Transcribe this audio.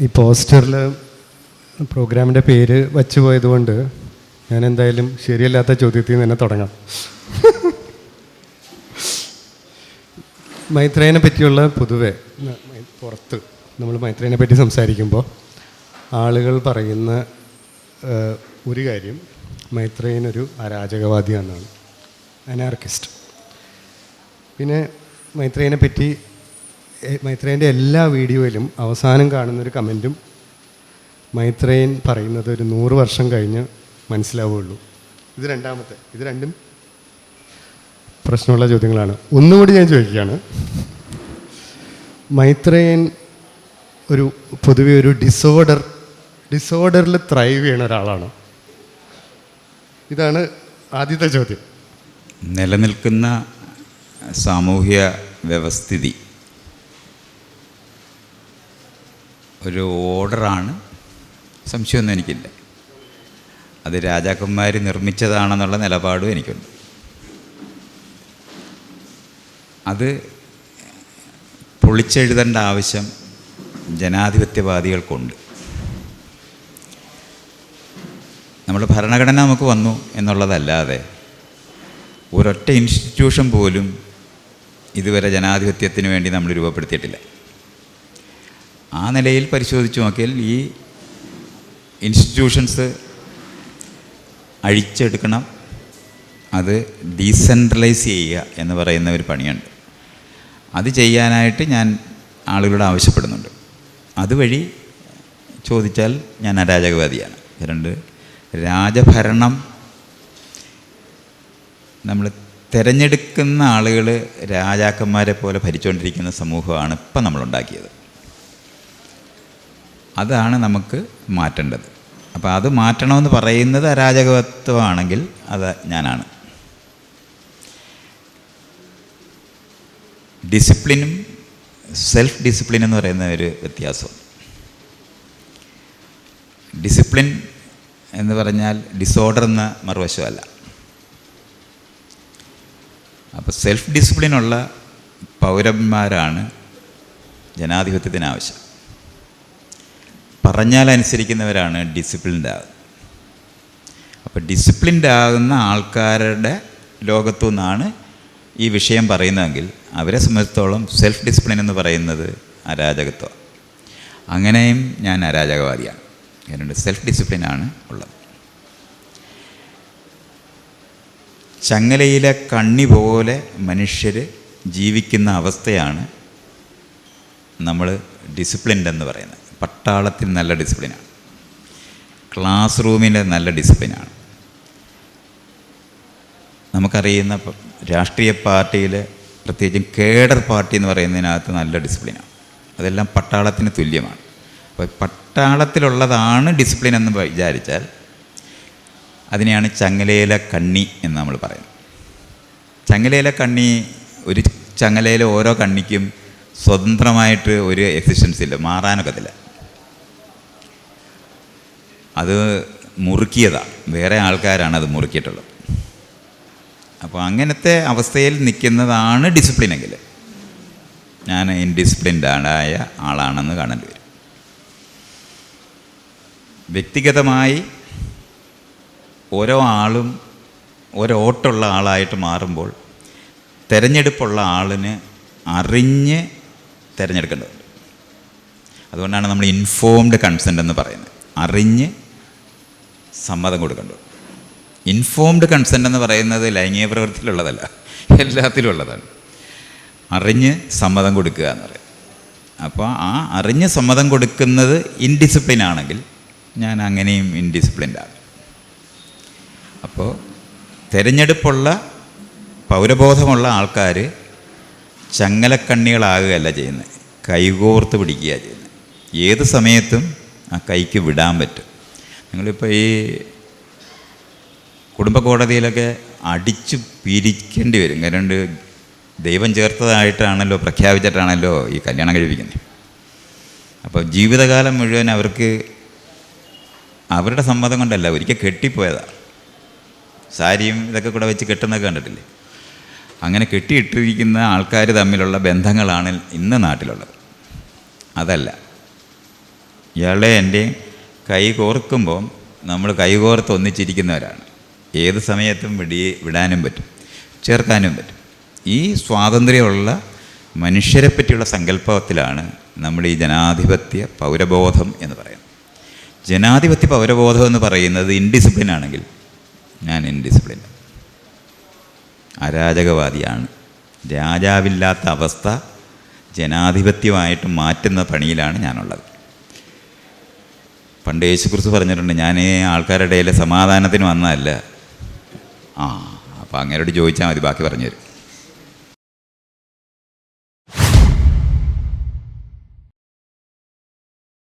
ഈ പോസ്റ്ററിൽ പ്രോഗ്രാമിന്റെ പേര് വച്ചു പോയതുകൊണ്ട് ഞാൻ എന്തായാലും ശരിയല്ലാത്ത ചോദ്യത്തിൽ നിന്ന് തന്നെ തുടങ്ങാം. മൈത്രേനെ പറ്റിയുള്ള പൊതുവെ പുറത്ത് നമ്മൾ മൈത്രേനെ പറ്റി സംസാരിക്കുമ്പോൾ ആളുകൾ പറയുന്ന ഒരു കാര്യം മൈത്രേനൊരു ഒരു അനാർക്കിസ്റ്റ്. പിന്നെ മൈത്രേനെ പറ്റി മൈത്രേയന്റെ എല്ലാ വീഡിയോയിലും അവസാനം കാണുന്നൊരു കമന്റും മൈത്രേൻ പറയുന്നത് ഒരു നൂറ് വർഷം കഴിഞ്ഞ് മനസ്സിലാവുകയുള്ളൂ. ഇത് രണ്ടാമത്തെ ഇത് രണ്ടും പ്രശ്നമുള്ള ചോദ്യങ്ങളാണ്. ഒന്നുകൂടി ഞാൻ ചോദിക്കുകയാണ്. മൈത്രേൻ ഒരു പൊതുവെ ഒരു ഡിസോർഡർ ഡിസോർഡറിൽ ത്രൈവ് ചെയ്യണ ഒരാളാണ്. ഇതാണ് ആദ്യത്തെ ചോദ്യം. നിലനിൽക്കുന്ന സാമൂഹ്യ വ്യവസ്ഥിതി. ഒരു ഓർഡറാണ്. സംശയമൊന്നും എനിക്കില്ല. അത് രാജാക്കന്മാർ നിർമ്മിച്ചതാണെന്നുള്ള നിലപാടും എനിക്കുണ്ട്. അത് പൊളിച്ചെഴുതേണ്ട ആവശ്യം ജനാധിപത്യവാദികൾക്കുണ്ട്. നമ്മൾ ഭരണഘടന നമുക്ക് വന്നു എന്നുള്ളതല്ലാതെ ഒരൊറ്റ ഇൻസ്റ്റിറ്റ്യൂഷൻ പോലും ഇതുവരെ ജനാധിപത്യത്തിന് വേണ്ടി നമ്മൾ രൂപപ്പെടുത്തിയിട്ടില്ല. ആ നിലയിൽ പരിശോധിച്ച് നോക്കിയാൽ ഈ ഇൻസ്റ്റിറ്റ്യൂഷൻസ് അഴിച്ചെടുക്കണം അത് ഡീസെൻട്രലൈസ് ചെയ്യുക എന്ന് പറയുന്ന ഒരു പണിയുണ്ട്. അത് ചെയ്യാനായിട്ട് ഞാൻ ആളുകളോട് ആവശ്യപ്പെടുന്നുണ്ട്. അതുവഴി ചോദിച്ചാൽ ഞാൻ അരാജകവാദിയാണ്. രണ്ട് രാജഭരണം നമ്മൾ തിരഞ്ഞെടുക്കുന്ന ആളുകൾ രാജാക്കന്മാരെ പോലെ ഭരിച്ചുകൊണ്ടിരിക്കുന്ന സമൂഹമാണ് ഇപ്പം നമ്മളുണ്ടാക്കിയത് അതാണ് നമുക്ക് മാറ്റേണ്ടത്. അപ്പോൾ അത് മാറ്റണമെന്ന് പറയുന്നത് അരാജകത്വമാണെങ്കിൽ അത് ഞാനാണ്. ഡിസിപ്ലിനും സെൽഫ് ഡിസിപ്ലിൻ എന്ന് പറയുന്ന ഒരു വ്യത്യാസം. ഡിസിപ്ലിൻ എന്ന് പറഞ്ഞാൽ ഡിസോർഡർ എന്ന മറുവശമല്ല. അപ്പോൾ സെൽഫ് ഡിസിപ്ലിനുള്ള പൗരന്മാരാണ് ജനാധിപത്യത്തിന് ആവശ്യം. പറഞ്ഞാൽ അനുസരിക്കുന്നവരാണ് ഡിസിപ്ലിൻഡ് ആകുന്നത് അപ്പോൾ ഡിസിപ്ലിൻഡ് ആകുന്ന ആൾക്കാരുടെ ലോകത്തു നിന്നാണ് ഈ വിഷയം പറയുന്നതെങ്കിൽ അവരെ സംബന്ധിച്ചിടത്തോളം സെൽഫ് ഡിസിപ്ലിൻ എന്ന് പറയുന്നത് അരാജകത്വം. അങ്ങനെയും ഞാൻ അരാജകവാദിയാണ്. എന്നുണ്ട് സെൽഫ് ഡിസിപ്ലിനാണ് ഉള്ളത്. ചങ്ങലയിലെ കണ്ണി പോലെ മനുഷ്യർ ജീവിക്കുന്ന അവസ്ഥയാണ് നമ്മൾ ഡിസിപ്ലിൻഡ് എന്ന് പറയുന്നത്. പട്ടാളത്തിൽ നല്ല ഡിസിപ്ലിനാണ് ക്ലാസ് റൂമിന് നല്ല ഡിസിപ്ലിനാണ് നമുക്കറിയുന്ന രാഷ്ട്രീയ പാർട്ടിയിൽ പ്രത്യേകിച്ചും കേഡർ പാർട്ടി എന്ന് പറയുന്നതിനകത്ത് നല്ല ഡിസിപ്ലിനാണ് അതെല്ലാം പട്ടാളത്തിന് തുല്യമാണ്. അപ്പോൾ പട്ടാളത്തിലുള്ളതാണ് ഡിസിപ്ലിൻ എന്ന് വിചാരിച്ചാൽ അതിനെയാണ് ചങ്ങലേല കണ്ണി എന്ന് നമ്മൾ പറയുന്നത്. ചങ്ങലേല കണ്ണി ഒരു ചങ്ങലയിലെ ഓരോ കണ്ണിക്കും സ്വതന്ത്രമായിട്ട് ഒരു എക്സിസ്റ്റൻസ് ഇല്ല മാറാനൊക്കത്തില്ല. അത് മുറുക്കിയതാണ് വേറെ ആൾക്കാരാണ് അത് മുറുക്കിയിട്ടുള്ളത്. അപ്പോൾ അങ്ങനത്തെ അവസ്ഥയിൽ നിൽക്കുന്നതാണ് ഡിസിപ്ലിനെങ്കിൽ ഞാൻ ഇൻഡിസിപ്ലിൻഡായ ആളാണെന്ന് കാണേണ്ടി വരും. വ്യക്തിഗതമായി ഓരോ ആളും ഒരോട്ടുള്ള ആളായിട്ട് മാറുമ്പോൾ തിരഞ്ഞെടുപ്പുള്ള ആളിന് അറിഞ്ഞ് തിരഞ്ഞെടുക്കേണ്ടതുണ്ട്. അതുകൊണ്ടാണ് നമ്മൾ ഇൻഫോംഡ് കൺസെന്റ് എന്ന് പറയുന്നത്. അറിഞ്ഞ് സമ്മതം കൊടുക്കണ്ടു? ഇൻഫോംഡ് കൺസെന്റ് എന്ന് പറയുന്നത് ലൈംഗിക പ്രവൃത്തിയിലുള്ളതല്ല. എല്ലാത്തിലും ഉള്ളതാണ് അറിഞ്ഞ് സമ്മതം കൊടുക്കുക എന്ന് പറയും. അപ്പോൾ ആ അറിഞ്ഞ് സമ്മതം കൊടുക്കുന്നത് ഇൻഡിസിപ്ലിൻ ആണെങ്കിൽ ഞാൻ അങ്ങനെയും ഇൻഡിസിപ്ലിൻഡ് ആകും അപ്പോൾ തിരഞ്ഞെടുപ്പുള്ള പൗരബോധമുള്ള ആൾക്കാർ ചങ്ങലക്കണ്ണികളാകുകയല്ല ചെയ്യുന്നത്. കൈകോർത്ത് പിടിക്കുക ചെയ്യുന്നത്. ഏത് സമയത്തും ആ കൈക്ക് വിടാൻ പറ്റും. നിങ്ങളിപ്പോൾ ഈ കുടുംബ കോടതിയിലൊക്കെ അടിച്ചു പിരിക്കേണ്ടി വരും. കാരണം ദൈവം ചേർത്തതായിട്ടാണല്ലോ പ്രഖ്യാപിച്ചിട്ടാണല്ലോ ഈ കല്യാണം കഴിപ്പിക്കുന്നത്. അപ്പോൾ ജീവിതകാലം മുഴുവൻ അവർക്ക് അവരുടെ സമ്മതം കൊണ്ടല്ല ഒരിക്കൽ കെട്ടിപ്പോയതാണ് സാരിയും ഇതൊക്കെ കൂടെ വെച്ച് കെട്ടുന്നൊക്കെ കണ്ടിട്ടില്ലേ? അങ്ങനെ കെട്ടിയിട്ടിരിക്കുന്ന ആൾക്കാർ തമ്മിലുള്ള ബന്ധങ്ങളാണ് ഇന്ന് നാട്ടിലുള്ളത്. അതല്ല ഇയാളെ എന്റെ കൈ കോർക്കുമ്പോൾ നമ്മൾ കൈകോർത്ത് ഒന്നിച്ചിരിക്കുന്നവരാണ്. ഏത് സമയത്തും വിടി വിടാനും പറ്റും ചേർക്കാനും പറ്റും. ഈ സ്വാതന്ത്ര്യമുള്ള മനുഷ്യരെ പറ്റിയുള്ള സങ്കല്പത്തിലാണ് നമ്മൾ ഈ ജനാധിപത്യ പൗരബോധം എന്ന് പറയുന്നത്. ജനാധിപത്യ പൗരബോധം എന്ന് പറയുന്നത് ഇൻഡിസിപ്ലിൻ ആണെങ്കിൽ ഞാൻ ഇൻഡിസിപ്ലിൻ. അരാജകവാദിയാണ്. രാജാവില്ലാത്ത അവസ്ഥ ജനാധിപത്യമായിട്ട് മാറ്റുന്ന പണിയിലാണ് ഞാനുള്ളത്. പണ്ട് യേശുക്കുറിച്ച് പറഞ്ഞിട്ടുണ്ട് ഞാൻ ഈ ആൾക്കാരുടെ ഇടയിൽ സമാധാനത്തിന് വന്നതല്ല. ആ അപ്പോൾ അങ്ങേരോട് ചോദിച്ചാൽ മതി ബാക്കി പറഞ്ഞു തരും.